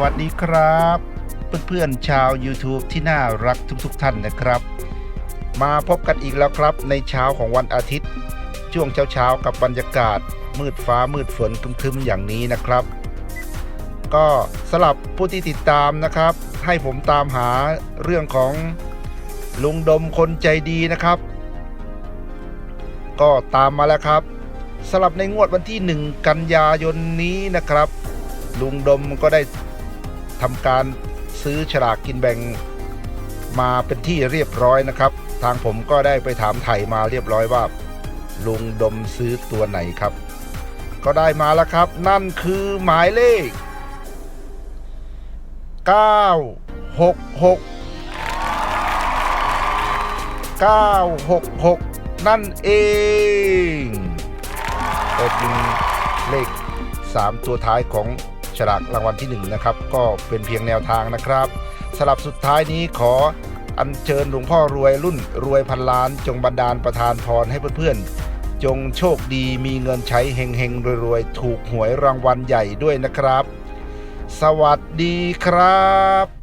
วัสดีครับ เพื่อนๆชาว YouTube ที่น่ารักทุกๆทท่านนะครับ มาพบกันอีกแล้วครับในเช้าของวันอาทิตย์ ช่วงเช้าๆกับบรรยากาศ มืดฟ้ามืดฝนครึมๆอย่างนี้นะครับ ก็สลับผู้ที่ติดตามนะครับ ให้ผมตามหาเรื่องของลุงดมคนใจดีนะครับ ก็ตามมาแล้วครับสลับในงวดวันที่ 1 กันยายนนี้นะครับ ลุงดมก็ได้ ทำการซื้อฉลากกินแบ่งมาเป็นที่เรียบร้อยนะครับ ทางผมก็ได้ไปถามไถ่มาเรียบร้อยว่า ลุงดมซื้อตัวไหนครับ ก็ได้มาแล้วครับ นั่นคือหมายเลข 966 966 นั่นเองเป็นเลข 3 ตัวท้ายของ ฉลากรางวัลที่1นะครับก็เป็นเพียงแนวทางนะครับสลับสุดท้ายนี้ขออัญเชิญหลวงพ่อรวยรุ่นรวยพันล้าน จงบันดาลประทานพรให้เพื่อนๆ จงโชคดีมีเงินใช้เฮงเฮงๆรวยๆ ถูกหวยรางวัลใหญ่ด้วยนะครับ สวัสดีครับ